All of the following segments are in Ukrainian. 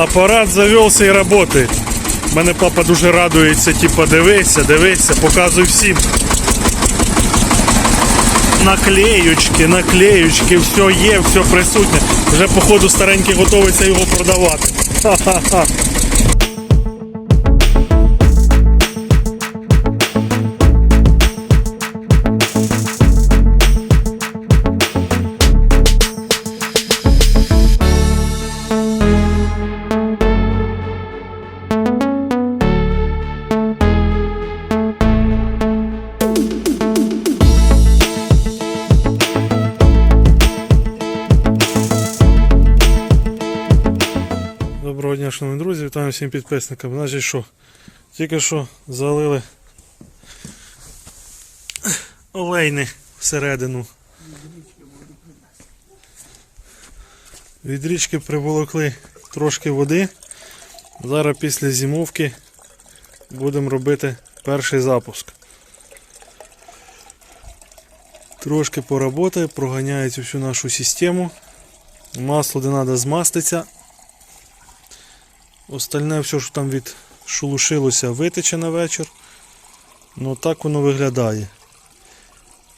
Апарат завелся і працює. Мене папа дуже радується, типа дивися, дивися, показуй всім. Наклеючки, наклеючки, все є, все присутнє. Вже походу старенький готується його продавати. Ха-ха-ха. Доброго дня, шановні друзі, вітаю всім підписникам. Значить що, тільки що залили олейни всередину. Від річки приволокли трошки води. Зараз після зимовки будемо робити перший запуск. Трошки поработає, проганяє всю нашу систему. Масло де треба змаститься. Остальне все, що там від шелушилося, витече на вечір. Ну так воно виглядає.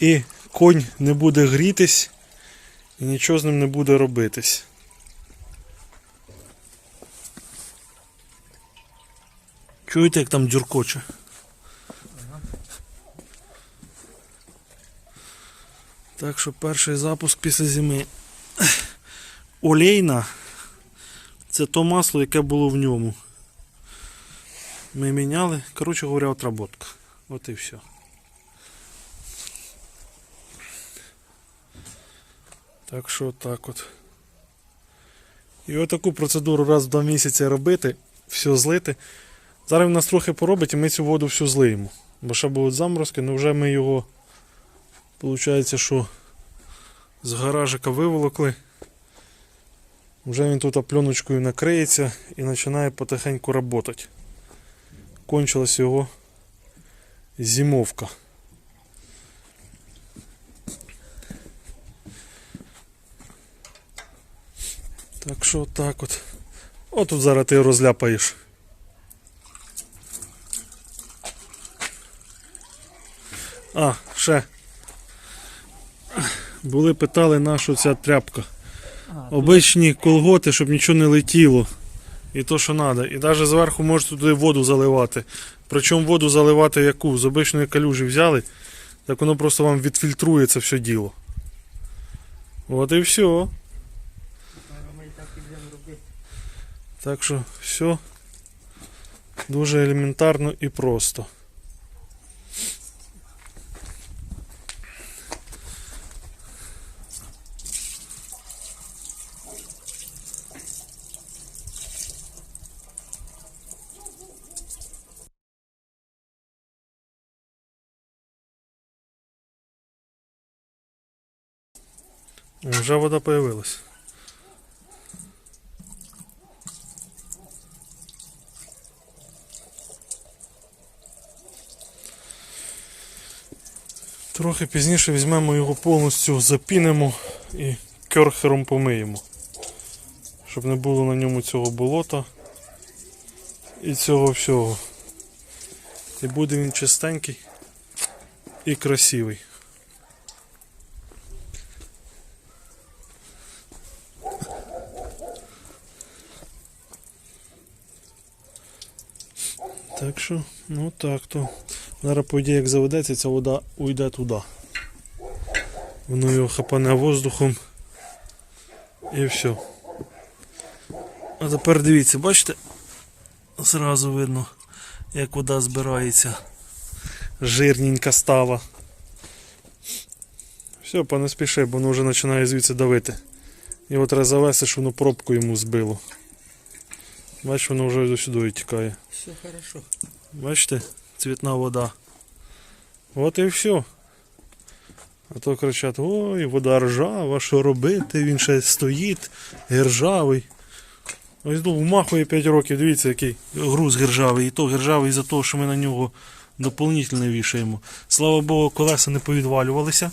І конь не буде грітись і нічого з ним не буде робитись. Чуєте, як там дюркоче? Так що перший запуск після зими. Олейна. Це то масло, яке було в ньому. Ми міняли. Коротше говоря, отработка. От і все. Так що так от. І отаку процедуру раз в два місяці робити, все злити. Зараз він нас трохи поробить і ми цю воду всю злиємо. Бо ще будуть заморозки, але вже ми його, виходить, що з гаражика виволокли. Вже він тут пленочкою накриється і починає потихеньку працювати. Кончилась його зимовка. Так що так от. О, тут зараз ти розляпаєш. А, ще. Були питали нашу ця тряпка. Обичні колготи, щоб нічого не летіло. І то, що треба. І навіть зверху можете туди воду заливати. Причому воду заливати яку? З обичної калюжі взяли, так воно просто вам відфільтрує це все діло. От і все. Так що все дуже елементарно і просто. Вже вода появилась. Трохи пізніше візьмемо його повністю, запінимо і керхером помиємо. Щоб не було на ньому цього болота і цього всього. І буде він чистенький і красивий. Так що, ну так то. Зараз, по ідеї, як заведеться, ця вода уйде туди. Воно його хапане воздухом. І все. А тепер дивіться, бачите? Зразу видно, як вода збирається. Жирненька стала. Все, пане спіши, бо воно вже починає звідси давити. Його треба завести, щоб воно пробку йому збило. Бачиш, воно вже до сюди тікає. Все хорошо. Бачите, цвітна вода. От і все. А то кричать, ой, вода ржава, що робити, він ще стоїть, гержавий. Ось вмахує 5 років, дивіться, який груз гержавий. І то гержавий за те, що ми на нього доповнительно вішаємо. Слава Богу, колеса не повідвалювалися.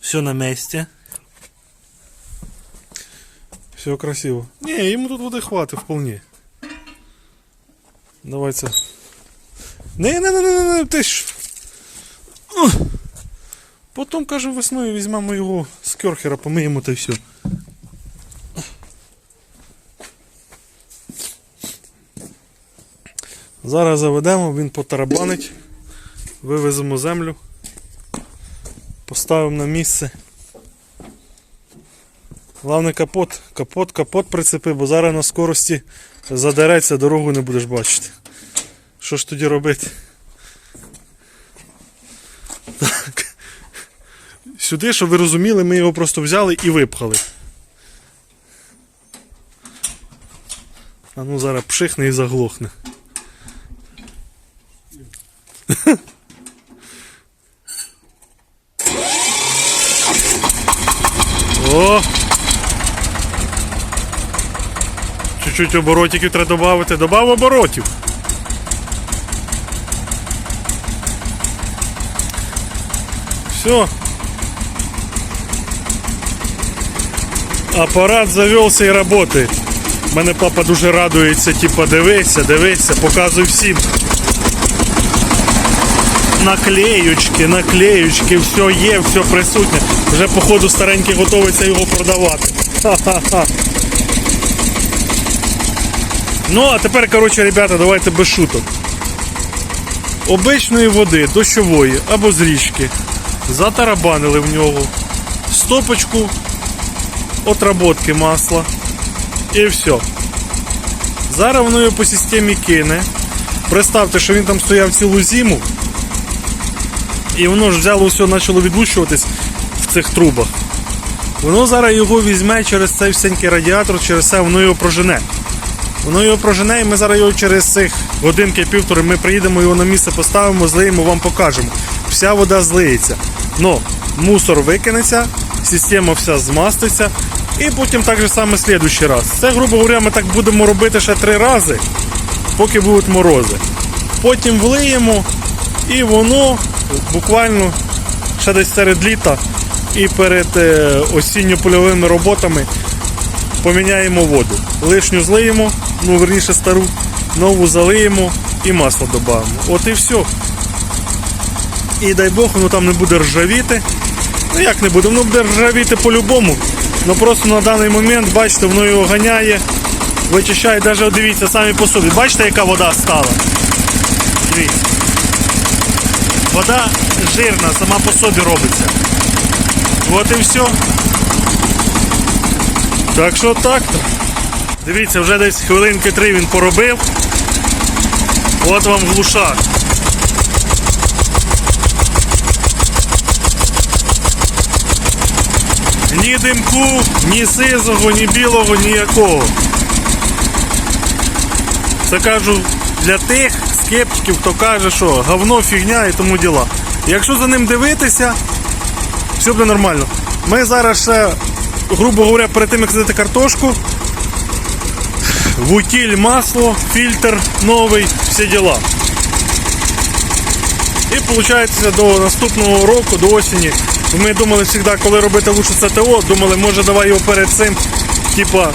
Все на місці. Все красиво. Не, йому тут води хватить вполне. Давай це. Не, не, не, не, не, ти ж. Потім, каже, весною візьмемо його з керхера, помиємо та й все. Зараз заведемо, він потарабанить, вивеземо землю, поставимо на місце. Главне капот, капот, капот прицепи, бо зараз на скорості задереться, дорогу не будеш бачити. Що ж тоді робити? Так. Сюди, щоб ви розуміли, ми його просто взяли і випхали. А ну зараз пшихне і заглохне. О! Чуть-чуть оборотиків треба додати. Добав оборотів. Все. Апарат завелся і працює. Мене папа дуже радується, типа дивися, дивися, показуй всім. Наклеючки, наклеючки, все є, все присутнє. Вже походу старенький готовиться його продавати. Ха-ха-ха. Ну, а тепер, коротше, ребята, давайте без шуток. Обичної води, дощової або з річки. Затарабанили в нього. Стопочку отработки масла. І все. Зараз воно його по системі кине. Представте, що він там стояв цілу зиму. І воно ж взяло все, почало відлучуватись в цих трубах. Воно зараз його візьме через цей всенький радіатор, через це воно його прожене. Воно його прожене, і ми зараз його через цих годинки-півтори ми приїдемо його на місце, поставимо, злиємо, вам покажемо. Вся вода злиється. Но мусор викинеться, система вся змаститься. І потім так же саме слідуючий раз. Це, грубо говоря, ми так будемо робити ще три рази, поки будуть морози. Потім влиємо, і воно буквально ще десь серед літа і перед е, осінньо-польовими роботами поміняємо воду. Лишню злиємо, ну верніше стару, нову залиємо і масло додамо. От і все. І дай Бог, воно там не буде ржавіти. Ну як не буде, воно буде ржавіти по-любому. Ну просто на даний момент, бачите, воно його ганяє, вичищає, навіть дивіться самі по собі. Бачите, яка вода стала? Дивіться. Вода жирна, сама по собі робиться. От і все. Так що так-то. Дивіться, вже десь хвилинки три він поробив. От вам глушак. Ні димку, ні сизого, ні білого, ніякого. Це кажу для тих скептиків, хто каже, що говно, фігня і тому діла. Якщо за ним дивитися, все буде нормально. Ми зараз ще, грубо говоря, перед тим як садити картошку, в утіль масло, фільтр новий, всі діла. І виходить до наступного року, до осені. Ми думали завжди, коли робити лучше ЦТО, думали, може давай його перед цим, типа,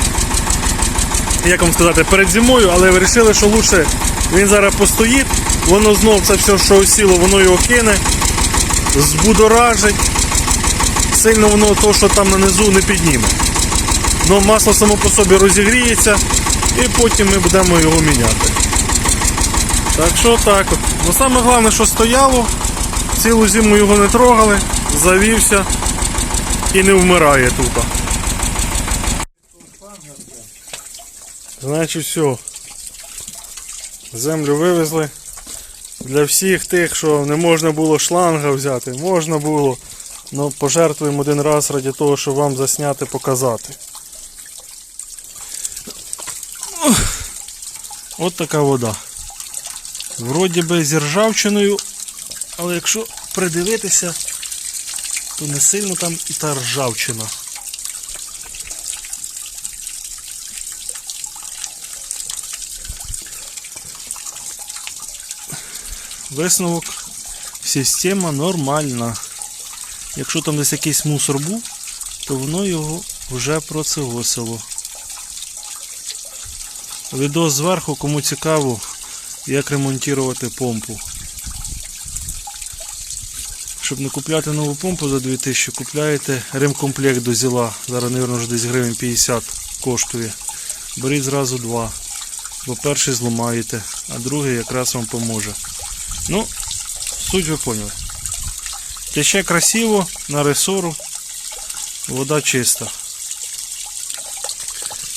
як вам сказати, перед зимою, але вирішили, що лучше він зараз постоїть, воно знов це все, що осіло, воно його кине, збудоражить. Сильно воно то, що там нанизу, не підніме. Но масло само по собі розігріється і потім ми будемо його міняти. Так що так от. Ну саме головне, що стояло, цілу зиму його не трогали, завівся і не вмирає тут. Значить все. Землю вивезли. Для всіх тих, що не можна було шланга взяти, можна було. Ну, пожертвуємо один раз раді того, щоб вам засняти, показати. От така вода. Вроді би з ржавчиною, але якщо придивитися, то не сильно там і та ржавчина. Висновок, система нормальна. Якщо там десь якийсь мусор був, то воно його вже процегосило. Відос зверху, кому цікаво, як ремонтувати помпу. Щоб не купляти нову помпу за 2000, купляєте ремкомплект до зіла. Зараз, мабуть, вже десь гривень 50 коштує. Беріть зразу два. Бо перший зламаєте, а другий якраз вам поможе. Ну, суть ви поняли. Тече красиво, на ресору, вода чиста.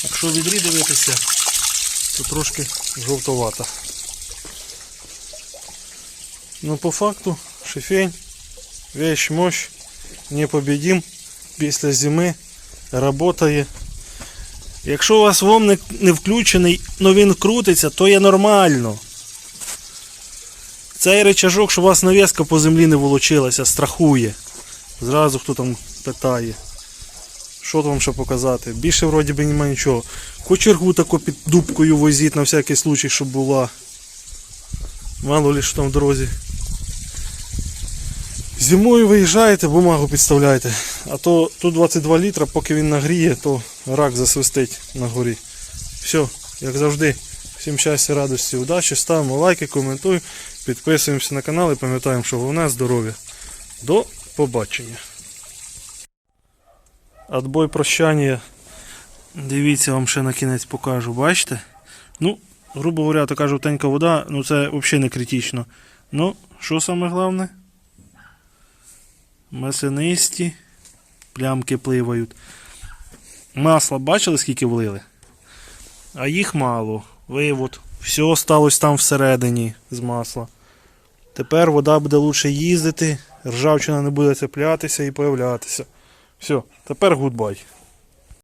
Якщо відрі дивитися, то трошки жовтовата. Ну, по факту, шифень, вещь, мощь, непобідім після зими работає. Якщо у вас вомник не включений, але він крутиться, то є нормально. Цей речажок, що у вас навіска по землі не волочилася, страхує. Зразу хто там питає. Що вам ще показати? Більше вроді би немає нічого. Кочергу таку під дубкою возіть на всякий случай, щоб була. Мало ли що там в дорозі. Зимою виїжджаєте, бумагу підставляєте. А то тут 22 літра, поки він нагріє, то рак засвистить на горі. Все, як завжди. Всім щастя, радості, удачі. Ставимо лайки, коментуємо, підписуємося на канал і пам'ятаємо, що головне здоров'я. До побачення. Отбой прощання. Дивіться, вам ще на кінець покажу, бачите? Ну, грубо говоря, така жовтенька вода, ну це взагалі не критично. Ну, що саме головне? Маслянисті, плямки пливають. Масла бачили, скільки влили? А їх мало. Вивод. Все осталось там всередині з масла. Тепер вода буде лучше їздити, ржавчина не буде цеплятися і появлятися. Все, тепер гудбай.